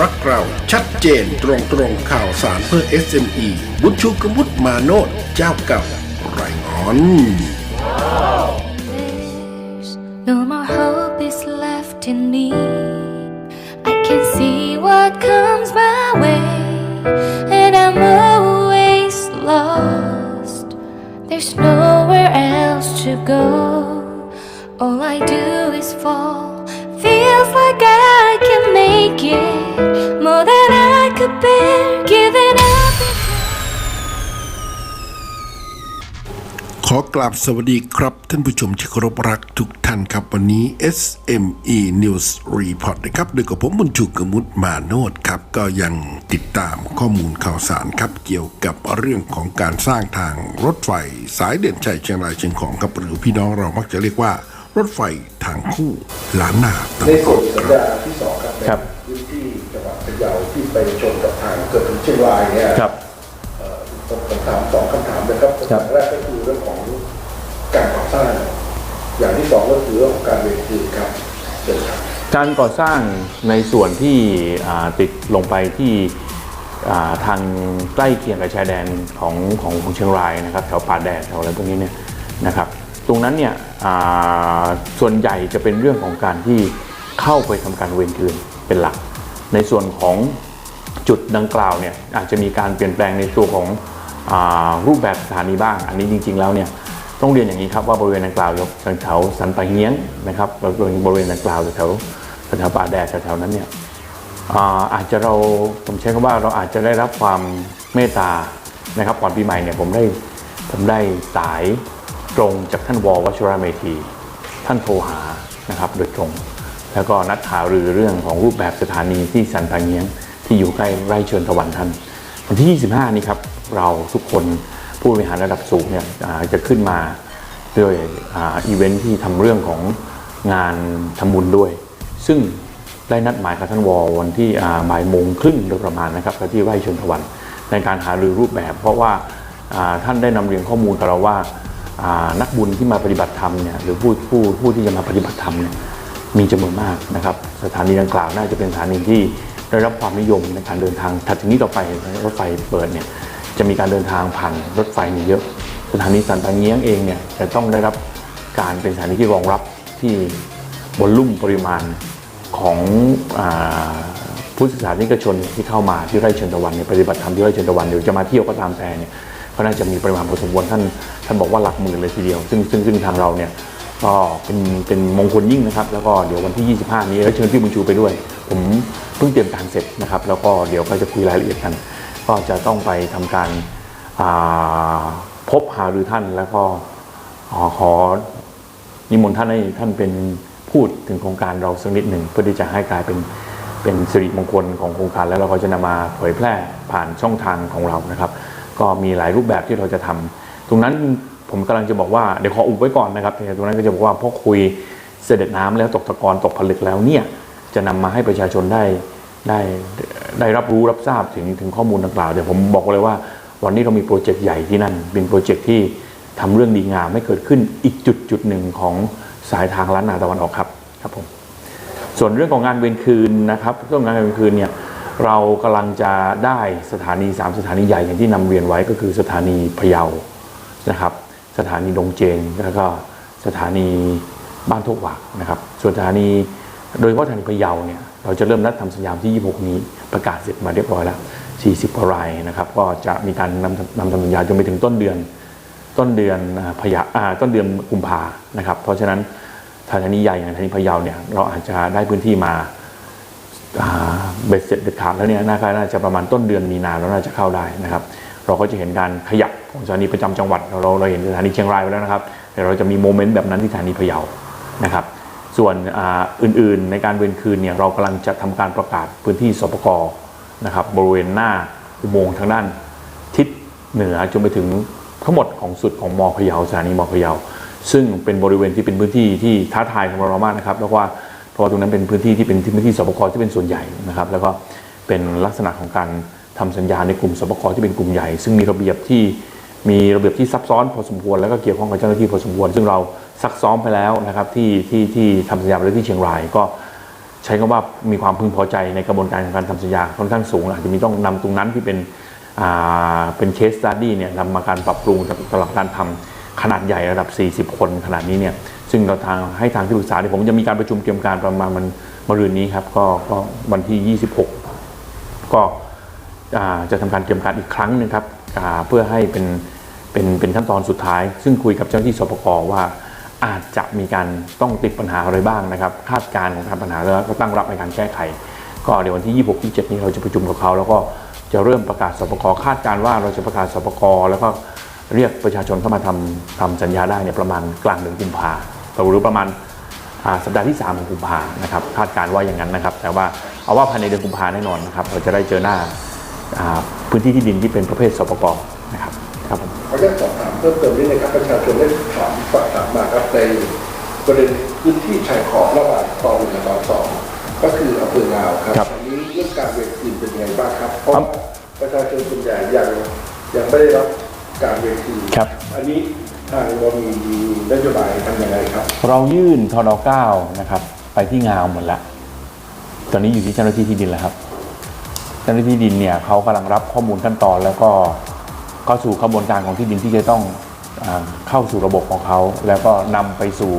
รักเราชัดเจนตรงตรงข่าวสารเพื่อ SME บุญชูกมุตมาโนดเจ้าเก่าไรงอน no more hope is left in me. I can see what comes my way, and I'm always lost. There's nowhere else to go. All I do is fall. Feels like I can make it more than I could bear. Giving up. is- ขอกราบสวัสดีครับ ท่านผู้ชมที่เคารพรักทุกท่านครับ วันนี้ SME News Report นะครับโดยกับผมบุญชูกมุตมาโนดครับ ก็ยังติดตามข้อมูลข่าวสารครับ เกี่ยวกับเรื่องของการสร้างทางรถไฟ สายเด่นชัยเชียงรายเชียงของครับหรือพี่น้องเรามักจะเรียกว่ารถไฟทางคู่ล้านนาตะในวันอส่วอนกสัญครับญาที่สองครับ ในครับพื้นที่จังหวัดพะเยาที่ไปชนกับทางเกิดถึงเชียงรายเนี่ยครับ เอ่อผมผมถามสองคำถามนะครับครับคำถามแรกก็คือเรื่องของการก่อสร้าง อย่างที่สองก็คือเรื่องของการเวทีครับเชิญครับ การก่อสร้างในส่วนที่อ่าติดลงไปที่อ่าทางใกล้เคียงกับชายแดนของของของเชียงรายนะครับแถวป่าแดดแถวอะไรพวกนี้เนี่ยนะครับตรงนั้นเนี่ยอ่าส่วนใหญ่จะเป็นเรื่องของการที่เข้าไปทำการเวรคืนเป็นหลัก ในส่วนของจุดดังกล่าวเนี่ยอาจจะมีการเปลี่ยนแปลงในตัวของอรูปแบบสถานีบ้าง อันนี้จริง ๆ แล้วเนี่ยต้องเรียนอย่างนี้ครับว่าบริเวณดังกล่าวยกแถวสันปะเฮียงนะครับแล้วก็บริเวณดังกล่าวแถวแถวป่าแดดแถวๆนั้นเนี่ยอาอาจจะเราผมใช้คำว่าเราอาจจะได้รับความเมตตานะครับก่อนปีใหม่เนี่ยผมได้ผมได้สายตรงจากท่านววชระเมธี ท่านโทรหานะครับโดยตรง แล้วก็นัดหารือเรื่องของรูปแบบสถานีที่สันปะเงียงที่อยู่ใกล้ไร่เชิญตะวันท่านวันที่ 25 นี้ครับเราทุกคนผู้บริหารระดับสูงเนี่ยจะขึ้นมาด้วยอ,อีเวนท์ที่ทำเรื่องของงานทำบุญด้วย ซึ่งได้นัดหมายกับท่านวอวันที่บ่ายโมงครึ่งโดยประมาณนะครับที่ไร่เชิญตะวัน ในการหารือรูปแบบ เพราะว่าท่านได้นำเรียนข้อมูลกับเราว่านักบุญที่มาปฏิบัติธรรมเนี่ยหรือผู้ผู้ผู้ที่จะมาปฏิบัติธรรมเนี่ย มีจำนวนมากนะครับ สถานีดังกล่าวน่าจะเป็นสถานีที่ได้รับความนิยมในการเดินทางถัดจากนี้ต่อไปรถไฟเปิดเนี่ยจะมีการเดินทางผ่านรถไฟมีเยอะ สถานีสันปะเงี้ยงเองเนี่ยจะต้องได้รับการเป็นสถานีที่รองรับที่บนลุ่มปริมาณของอผู้ศึกษานิกชนที่เข้ามาที่ไร่เชิญตะวันเนี่ยปฏิบัติธรรมที่ไร่เชิญตะวันเดี๋ยวจะมาเที่ยวก็ตามแต่เนี่ยก็น่าจะมีปริมาณพอสมควรท่านท่านบอกว่าหลักหมื่นเลยทีเดียว ซึ่งซึ่งซึ่งทางเราเนี่ย ก็เป็นเป็นมงคลยิ่งนะครับ แล้วก็เดี๋ยววันที่ 25 นี้แล้วเชิญพี่บุญชูไปด้วย ผมเพิ่งเตรียมการเสร็จนะครับ แล้วก็เดี๋ยวก็จะคุยรายละเอียดกัน ก็จะต้องไปทำการาพบหารือท่านแล้วก็ขออนิมนต์ท่านให้ท่านเป็นพูดถึงโครงการเราสักนิดหนึ่งเพื่อที่จะให้กลายเป็นเป็นสิริมงคลของโครงการแล้วเราก็จะนำมาเผยแพร่ผ่านช่องทางของเรานะครับ ก็มีหลายรูปแบบที่เราจะทำตรงนั้น ผมกำลังจะบอกว่าเดี๋ยวขออุบไว้ก่อนนะครับแต่ตรงนั้นก็จะบอกว่าพอคุยเสด็จน้ำแล้วตกตะกอนตกผลึกแล้วเนี่ยจะนำมาให้ประชาชนได้ได้ได้รับรู้รับทราบถึงถึงข้อมูลดังกล่าวเดี๋ยวผมบอกเลยว่าวันนี้เรามีโปรเจกต์ใหญ่ที่นั่น เป็นโปรเจกต์ที่ทำเรื่องดีงามให้เกิดขึ้นอีกจุดจุดหนึ่งของสายทางล้านนาตะวันออกครับครับผมส่วนเรื่องของงานเวรคืนนะครับเรื่องงานเวรคืนเนี่ยเรากำลังจะได้สถานี 3 สถานีใหญ่อย่างที่นำเรียนไว้ก็คือสถานีพะเยานะครับ สถานีดงเจงแล้วก็สถานีบ้านโทกหวากนะครับ ส่วนสถานีโดยเฉพาะสถานีพะเยาเนี่ยเราจะเริ่มนัดทำสัญญาที่ 26 นี้ประกาศเสร็จมาเรียบร้อยแล้ว 40กว่ารายนะครับก็จะมีการนำนำทำสัญญาจนไปถึงต้นเดือนต้นเดือนพยาต้นเดือนกุมภานะครับ เพราะฉะนั้นสถานีใหญ่อย่างสถานีพะเยาเนี่ยเราอาจจะได้พื้นที่มาเบ็ดเสร็จเด็ดขาดแล้วเนี่ยน่าน่าจะประมาณต้นเดือนมีนาเราน่าจะเข้าได้นะครับ เราก็จะเห็นการขยับของสถานีประจำจังหวัดเราเราเราเห็นสถานีเชียงรายไปแล้วนะครับแต่เราจะมีโมเมนต์แบบนั้นที่สถานีพะเยานะครับ ส่วนอื่นๆ ในการเวรคืนเนี่ยเรากำลังจะทำการประกาศพื้นที่สปกนะครับบริเวณหน้าอุโมงค์ทางด้านทิศเหนือจนไปถึงทั้งหมดของสุดของมอพะเยาสถานีมอพะเยาซึ่งเป็นบริเวณที่เป็นพื้นที่ที่ท้าทายสำหรับเรามากนะครับแล้วว่าเพราะว่าตรงนั้นเป็นพื้นที่ที่เป็นพื้นที่สปกที่เป็นส่วนใหญ่นะครับ แล้วก็เป็นลักษณะของการ ทำสัญญาในกลุ่มสปกที่เป็นกลุ่มใหญ่ ซึ่งมีระเบียบที่มีระเบียบที่ซับซ้อนพอสมควรแล้วก็เกี่ยวข้องกับเจ้าหน้าที่พอสมควร ซึ่งเราซักซ้อมไปแล้วนะครับที่ที่ที่ทำสัญญาไปแล้วที่เชียงรายก็ใช้คำว่ามีความพึงพอใจในกระบวนการของการทำสัญญาค่อนข้างสูงอาจจะมีต้องนำตรงนั้นที่เป็นอ่าเป็นเคสสตัดดี้เนี่ยนำมาการปรับปรุงสำหรับการทำขนาดใหญ่ระดับ 40 คนขนาดนี้เนี่ยซึ่งเราทางให้ทางที่ปรึกษาเนี่ยผมจะมีการประชุมเตรียมการประมาณมันมะรืนนี้ครับก็ก็วันที่ 26 ก็ จะทำการเตรียมการอีกครั้งหนึงครับเพื่อให้เป็นเป็นเป็นขั้นตอนสุดท้าย ซึ่งคุยกับเจ้าหน้าที่สปกว่าอาจจะมีการต้องติดปัญหาอะไรบ้างนะครับ คาดการณ์ของการปัญหาแล้วก็ตั้งรับในการแก้ไข ก็เดี๋ยววันที่ 26 27 นี้เราจะประชุมกับเขา แล้วก็จะเริ่มประกาศสปกคาดการณ์ว่าเราจะประกาศสปกแล้วก็เรียกประชาชนเข้ามาทำทำสัญญาได้เนี่ยประมาณกลางเดือนกุมภาหรือประมาณสัปดาห์ที่ 3 ของกุมภานะครับคาดการณ์ว่าอย่างนั้นนะครับ แต่ว่าเอาว่าภายในเดือนกุมภาแน่นอนนะครับเราจะได้เจอหน้า พื้นที่ที่ดินที่เป็นประเภทสปกนะครับครับผมขออนุญาตสอบถามเพิ่มเติมนิดนะครับประชาชนได้ถามฝากถามมาครับในประเด็นพื้นที่ชายขอบระหว่างตอนหนึ่งกับตอนสองก็คืออำเภองาวครับครับอันนี้เรื่องการเวรคืนเป็นยังไงบ้างครับเพราะประชาชนส่วนใหญ่ยังยังไม่ได้รับการเวรคืนครับอันนี้ทางเรามีนโยบายทำยังไงครับ เรายื่นทน9นะครับ ไปที่งาวหมดแล้วตอนนี้อยู่ที่เจ้าหน้าที่ที่ดินแล้วครับเจ้าหน้าที่ดินเนี่ยเขากำลังรับข้อมูลขั้นตอน แล้วก็เข้าสู่กระบวนการของที่ดินที่จะต้องอาเข้าสู่ระบบของเขา แล้วก็นำไปสู่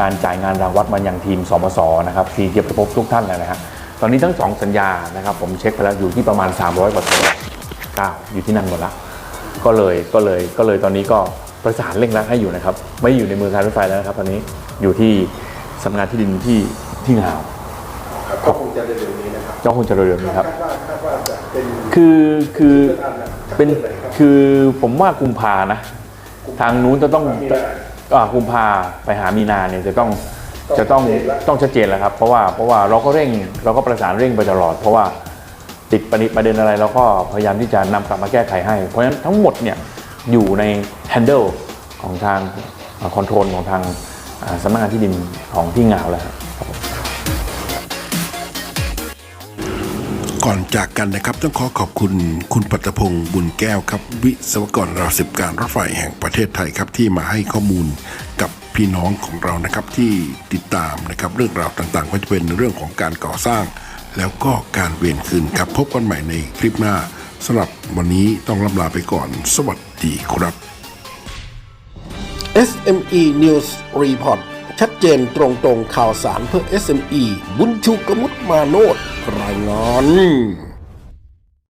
การจ่ายงานรางวัดมายังทีมสมสนะครับที่จะไปพบทุกท่านแล้วนะฮะตอนนี้ทั้งสองสัญญานะครับ ผมเช็คไปแล้วอยู่ที่ประมาณ 300กว่าตัวเก้าอยู่ที่นั่นหมดละก็เลยก็เลยก็เลยตอนนี้ก็ประสานเร่งรัดให้อยู่นะครับ ไม่อยู่ในมือการรถไฟแล้วนะครับ ตอนนี้อยู่ที่สำนักงานที่ดินที่ที่งาวครับก็คงจะเร็วๆนี้นะครับเจ้าคุณเจริญนี้ครับ คือคือเป็นคือผมว่ากุมภานะ ทางนู้นจะต้องอ่ากุมภาไปหามีนาเนี่ยจะต้องจะต้องต้องชัดเจนแล้วครับ เพราะว่าเพราะว่าเราก็เร่งเราก็ประสานเร่งไปตลอด เพราะว่าติดประเด็นประเด็นอะไรเราก็พยายามที่จะนำกลับมาแก้ไขให้ เพราะฉะนั้นทั้งหมดเนี่ยอยู่ใน handle ของทางคอนโทรลของทางสำนักงานที่ดินของที่งาวแล้วครับ ก่อนจากกันนะครับ ต้องขอขอบคุณคุณปัตพงศ์บุญแก้วครับ วิศวกรราสิบการรถไฟแห่งประเทศไทยครับ ที่มาให้ข้อมูลกับพี่น้องของเรานะครับที่ติดตามนะครับเรื่องราวต่างๆก็จะเป็นเรื่องของการก่อสร้าง แล้วก็การเวียนคืนครับ พบกันใหม่ในคลิปหน้าสำหรับวันนี้ต้องลำลาไปก่อน สวัสดีครับ SME News Report ชัดเจนตรงตรงข่าวสารเพื่อ SME บุญชูกมุตมาโนดรายงาน